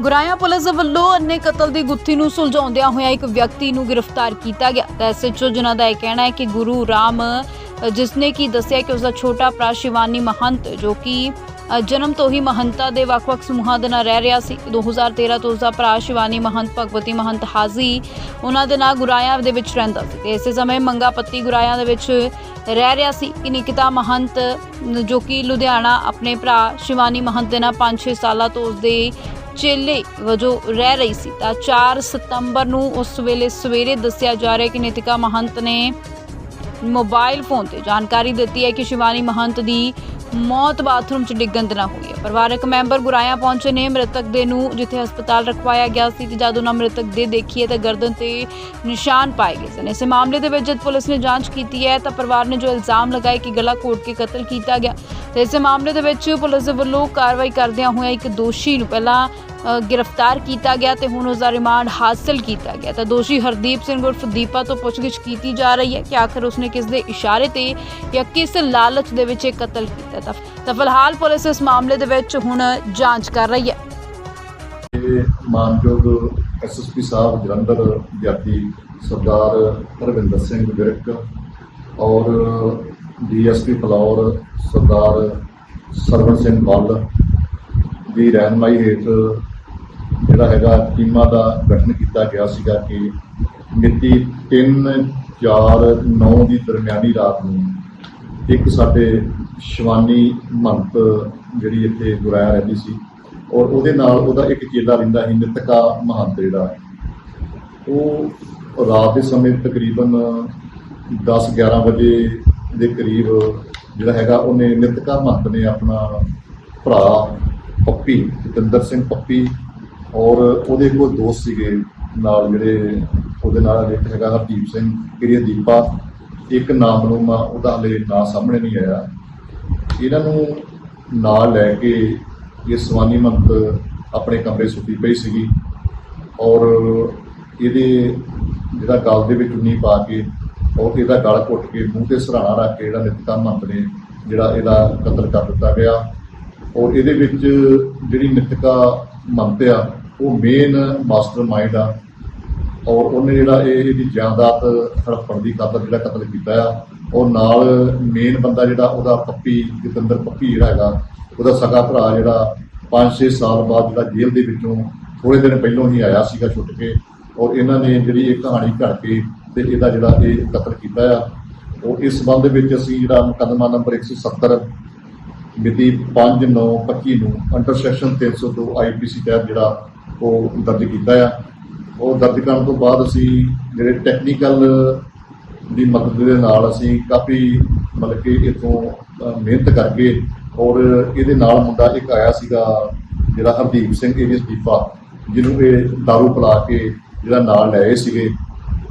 ਗੁਰਾਇਆ police ਵੱਲੋਂ ਅੰਨੇ ਕਤਲ ਦੀ ਗੁੱਥੀ ਨੂੰ ਸੁਲਝਾਉਂਦਿਆਂ ਹੋਇਆ ਇੱਕ ਵਿਅਕਤੀ ਨੂੰ ਗ੍ਰਿਫਤਾਰ ਕੀਤਾ ਗਿਆ। ਤਾਂ ਐਸਐਚਓ ਜਿਨ੍ਹਾਂ ਦਾ ਇਹ ਕਹਿਣਾ ਹੈ ਕਿ ਗੁਰੂ ਰਾਮ ਜਿਸ ਨੇ ਕੀ ਦੱਸਿਆ ਕਿ ਉਸ ਦਾ ਛੋਟਾ ਭਰਾ ਸ਼ਿਵਾਨੀ ਮਹੰਤ, ਜੋ ਕਿ ਜਨਮ ਤੋਂ ਹੀ ਮਹੰਤਾ ਦੇ ਵੱਖ-ਵੱਖ ਸਮੂਹਾਂ ਦੇ ਨਾਲ ਰਹਿ ਰਿਹਾ ਸੀ। 2013 ਤੋਂ ਉਸ ਦਾ ਭਰਾ ਸ਼ਿਵਾਨੀ ਮਹੰਤ, ਭਗਵਤੀ ਮਹੰਤ ਹਾਜ਼ੀ, ਉਹਨਾਂ ਦੇ ਨਾਲ ਗੁਰਾਇਆ ਦੇ ਵਿੱਚ ਰਹਿੰਦਾ ਸੀ। ਤੇ ਇਸੇ ਸਮੇਂ ਮੰਗਾ ਪੱਤੀ ਗੁਰਾਇਆ ਦੇ ਵਿੱਚ ਰਹਿ ਰਿਹਾ ਸੀ। ਕਿ ਨਿਕਿਤਾ ਮਹੰਤ, ਜੋ ਕਿ ਲੁਧਿਆਣਾ ਆਪਣੇ ਭਰਾ ਸ਼ਿਵਾਨੀ ਮਹੰਤ ਦੇ ਨਾਲ 5-6 ਸਾਲਾਂ ਤੋਂ ਉਸ ਦੇ ਚੇਲੇ ਵਜੋਂ ਰਹਿ ਰਹੀ ਸੀ। ਤਾਂ 4 ਸਤੰਬਰ ਨੂੰ ਉਸ ਵੇਲੇ ਸਵੇਰੇ ਦੱਸਿਆ ਜਾ ਰਿਹਾ ਕਿ ਨਿਤਿਕਾ ਮਹੰਤ ਨੇ ਮੋਬਾਈਲ ਫੋਨ ਤੇ ਜਾਣਕਾਰੀ ਦਿੱਤੀ ਹੈ ਕਿ ਸ਼ਿਵਾਨੀ ਮਹੰਤ ਦੀ ਮੌਤ ਬਾਥਰੂਮ 'ਚ ਡਿੱਗਣ ਦੇ ਨਾਲ ਹੋਈ ਹੈ। ਪਰਿਵਾਰਕ ਮੈਂਬਰ ਗੁਰਾਇਆ ਪਹੁੰਚੇ ਨੇ, ਮ੍ਰਿਤਕ ਦੇ ਨੂੰ ਜਿੱਥੇ ਹਸਪਤਾਲ ਰਖਵਾਇਆ ਗਿਆ ਸੀ ਤੇ ਜਦ ਉਹਨਾਂ ਮ੍ਰਿਤਕ ਦੇ ਦੇਖੀਏ ਤਾਂ ਗਰਦਨ ਤੇ ਨਿਸ਼ਾਨ ਪਾਏ ਗਏ ਸਨ। ਇਸੇ ਮਾਮਲੇ ਦੇ ਵਿੱਚ ਜਦ ਪੁਲਿਸ ਨੇ ਜਾਂਚ ਕੀਤੀ ਹੈ ਤਾਂ ਪਰਿਵਾਰ ਨੇ ਜੋ ਇਲਜ਼ਾਮ ਲਗਾਏ ਕਿ ਗਲਾ ਕੋਟ ਕੇ ਕਤਲ ਕੀਤਾ ਗਿਆ। ਤੇ ਇਸੇ ਮਾਮਲੇ ਦੇ ਵਿੱਚ ਪੁਲਿਸ ਦੇ ਵੱਲੋਂ ਕਾਰਵਾਈ ਕਰਦਿਆਂ ਹੋਇਆ ਇੱਕ ਦੋਸ਼ੀ ਨੂੰ ਪਹਿਲਾਂ ਗ੍ਰਿਫਤਾਰ ਕੀਤਾ ਗਿਆ ਤੇ ਹੁਣ ਉਸ ਦਾ ਰਿਮਾਂਡ ਹਾਸਲ ਕੀਤਾ ਗਿਆ। ਤਾਂ ਦੋਸ਼ੀ ਹਰਦੀਪ ਸਿੰਘ ਉਰਫ ਦੀਪਾ ਤੋਂ ਪੁੱਛਗਿੱਛ ਕੀਤੀ ਜਾ ਰਹੀ ਹੈ ਕਿ ਆਖਰ ਉਸਨੇ ਕਿਸ ਦੇ ਇਸ਼ਾਰੇ ਤੇ ਜਾਂ ਕਿਸ ਲਾਲਚ ਦੇ ਵਿੱਚ ਇਹ ਕਤਲ ਕੀਤਾ ਤਾਂ ਫਿਲਹਾਲ ਪੁਲਿਸ ਇਸ ਮਾਮਲੇ ਦੇ ਵਿੱਚ ਹੁਣ ਜਾਂਚ ਕਰ ਰਹੀ ਹੈ। ਮਾਨਯੋਗ ਐਸਐਸਪੀ ਸਾਹਿਬ, ਜਲੰਧਰ ਵਿਦਿਆਰਥੀ ਸਰਦਾਰ ਰਵਿੰਦਰ ਸਿੰਘ ਵਿਰਕ ਔਰ ਡੀਐਸਪੀ ਫਲੌਰ ਸਰਦਾਰ ਸਰਵਨ ਸਿੰਘ ਬੱਲ ਦੀ ਰਹਿਨਮਾਈ ਹੇਠ ਜਿਹੜਾ ਹੈਗਾ ਟੀਮਾਂ ਦਾ ਗਠਨ ਕੀਤਾ ਗਿਆ ਸੀਗਾ ਕਿ ਮਿਤੀ 3 4 9 ਦੀ ਦਰਮਿਆਨੀ ਰਾਤ ਨੂੰ ਇੱਕ ਸਾਡੇ ਸ਼ਿਵਾਨੀ ਮੰਤ ਜਿਹੜੀ ਇੱਥੇ ਗੁਰਾਇਆ ਰਹਿੰਦੀ ਸੀ ਔਰ ਉਹਦੇ ਨਾਲ ਉਹਦਾ ਇੱਕ ਚੇਲਾ ਰਹਿੰਦਾ ਸੀ ਨਿਤਕਾ ਮਹੰਤ ਜਿਹੜਾ। ਉਹ ਰਾਤ ਦੇ ਸਮੇਂ ਤਕਰੀਬਨ 10 11 ਵਜੇ ਦੇ ਕਰੀਬ ਜਿਹੜਾ ਹੈਗਾ ਉਹਨੇ ਨਿਤਕਾ ਮਹੰਤ ਨੇ ਆਪਣਾ ਭਰਾ ਪੱਪੀ, ਜਤਿੰਦਰ ਸਿੰਘ ਪੱਪੀ ਔਰ ਉਹਦੇ ਕੋਲ ਦੋਸਤ ਸੀਗੇ, ਨਾਲ ਜਿਹੜੇ ਉਹਦੇ ਨਾਲ ਇੱਕ ਹੈਗਾ ਹਰਦੀਪ ਸਿੰਘ ਕਿਰਿਆ ਦੀਪਾ। ਇੱਕ ਨਾਮ ਨੂੰ ਮਾ ਉਹਦਾ ਹਲੇ ਨਾਂ ਸਾਹਮਣੇ ਨਹੀਂ ਆਇਆ। ਇਹਨਾਂ ਨੂੰ ਨਾਲ ਲੈ ਕੇ ਇਹ ਸਵਾਨੀ ਮੰਤ ਆਪਣੇ ਕਮਰੇ ਸੁੱਤੀ ਪਈ ਸੀਗੀ। ਔਰ ਇਹਦੇ ਜਿਹੜਾ ਗਲ ਦੇ ਵਿੱਚ ਉਨੀ ਪਾ ਕੇ ਔਰ ਇਹਦਾ ਗਲ ਘੁੱਟ ਕੇ ਮੂੰਹ ਤੇ ਸਰਾਣਾ ਰੱਖ ਕੇ ਜਿਹੜਾ ਨਿਤਕਾ ਮੰਤ ਨੇ, ਜਿਹੜਾ ਇਹਦਾ ਕਤਲ ਕਰ ਦਿੱਤਾ ਗਿਆ। ਔਰ ਇਹਦੇ ਵਿੱਚ ਜਿਹੜੀ ਨਿਤਕਾ ਮੰਤ ਆ ਉਹ ਮੇਨ ਮਾਸਟਰ ਮਾਈਂਡ ਆ। ਔਰ ਉਹਨੇ ਜਿਹੜਾ ਇਹ ਇਹਦੀ ਜਾਇਦਾਦ ਹੜਪਣ ਦੀ ਕਤਲ ਜਿਹੜਾ ਕਤਲ ਕੀਤਾ ਆ ਔਰ ਨਾਲ ਮੇਨ ਬੰਦਾ ਜਿਹੜਾ ਉਹਦਾ ਪੱਪੀ, ਜਤਿੰਦਰ ਪੱਪੀ ਜਿਹੜਾ ਹੈਗਾ, ਉਹਦਾ ਸਗਾ ਭਰਾ ਜਿਹੜਾ 5-6 ਸਾਲ ਬਾਅਦ ਜਿਹੜਾ ਜੇਲ੍ਹ ਦੇ ਵਿੱਚੋਂ ਥੋੜੇ ਦਿਨ ਪਹਿਲਾਂ ਹੀ ਆਇਆ ਸੀਗਾ ਛੁੱਟ ਕੇ। ਔਰ ਇਹਨਾਂ ਨੇ ਜਿਹੜੀ ਇਹ ਕਹਾਣੀ ਘੜ ਕੇ ਤੇ ਇਹਦਾ ਜਿਹੜਾ ਇਹ ਕਤਲ ਕੀਤਾ ਆ। ਉਹ ਇਸ ਸੰਬੰਧ ਵਿੱਚ ਅਸੀਂ ਜਿਹੜਾ ਮੁਕੱਦਮਾ ਨੰਬਰ 170 ਮਿਤੀ 5/9/25 ਨੂੰ ਅੰਡਰ ਸੈਕਸ਼ਨ 302 ਆਈਪੀਸੀ ਤਹਿਤ ਜਿਹੜਾ ਉਹ ਦਰਜ ਕੀਤਾ ਆ। ਉਹ ਦਰਜ ਕਰਨ ਤੋਂ ਬਾਅਦ ਅਸੀਂ ਜਿਹੜੇ ਟੈਕਨੀਕਲ ਦੀ ਮਦਦ ਦੇ ਨਾਲ ਅਸੀਂ ਕਾਫੀ ਮਤਲਬ ਕਿ ਇਥੋਂ ਮਿਹਨਤ ਕਰਕੇ ਔਰ ਇਹਦੇ ਨਾਲ ਮੁੰਡਾ ਇੱਕ ਆਇਆ ਸੀਗਾ ਜਿਹੜਾ ਹਰਦੀਪ ਸਿੰਘ, ਇਹ ਦੀਪਾ ਜਿਹਨੂੰ ਇਹ दारू ਪਿਲਾ ਕੇ ਜਿਹੜਾ ਨਾਲ ਲੈ ਸੀਗੇ।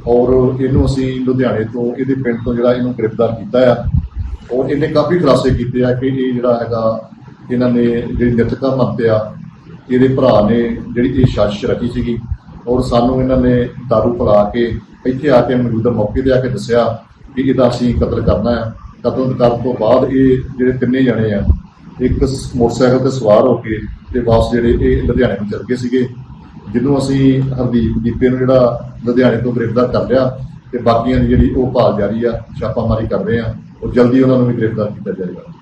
ਔਰ ਇਹਨੂੰ ਅਸੀਂ ਲੁਧਿਆਣੇ ਤੋਂ, ਇਹਦੇ ਪਿੰਡ ਤੋਂ ਜਿਹੜਾ ਇਹਨੂੰ ਗ੍ਰਿਫਤਾਰ ਕੀਤਾ ਆ। ਔਰ ਇਹਨੇ ਕਾਫੀ ਖੁਲਾਸੇ ਕੀਤੇ ਆ ਕਿ ਇਹ ਜਿਹੜਾ ਹੈਗਾ, ਇਹਨਾਂ ਨੇ ਜਿਹੜੀ ਨਿਤਕਾ ਮੰਤਿਆ ਇਹਦੇ ਭਰਾ ਨੇ ਜਿਹੜੀ ਇਹ ਸਾਜ਼ਿਸ਼ ਰਚੀ ਸੀਗੀ ਔਰ ਸਾਨੂੰ ਇਹਨਾਂ ਨੇ ਦਾਰੂ ਪਿਲਾ ਕੇ ਇੱਥੇ ਆ ਕੇ ਮੌਜੂਦਾ ਮੌਕੇ ਤੇ ਆ ਕੇ ਦੱਸਿਆ ਕਿ ਇਹਦਾ ਅਸੀਂ ਕਤਲ ਕਰਨਾ ਹੈ। ਕਤਲ ਕਰਨ ਤੋਂ ਬਾਅਦ ਇਹ ਜਿਹੜੇ ਤਿੰਨੇ ਜਣੇ ਆ, ਇੱਕ ਮੋਟਰਸਾਈਕਲ ਤੇ ਸਵਾਰ ਹੋ ਕੇ ਤੇ ਵਾਪਸ ਜਿਹੜੇ ਇਹ ਲੁਧਿਆਣੇ ਨੂੰ ਚੱਲ ਗਏ ਸੀਗੇ। ਜਿਹਨੂੰ ਅਸੀਂ ਹਰਦੀਪ ਦੀਪੇ ਨੂੰ ਜਿਹੜਾ ਲੁਧਿਆਣੇ ਤੋਂ ਗ੍ਰਿਫਤਾਰ ਕਰ ਲਿਆ ਤੇ ਬਾਕੀਆਂ ਦੀ ਜਿਹੜੀ ਉਹ ਭਾਲ ਜਾਰੀ ਆ, ਛਾਪਾਮਾਰੀ ਕਰ ਰਹੇ ਆ। ਉਹ ਜਲਦੀ ਉਹਨਾਂ ਨੂੰ ਵੀ ਗ੍ਰਿਫਤਾਰ ਕੀਤਾ ਜਾਏਗਾ।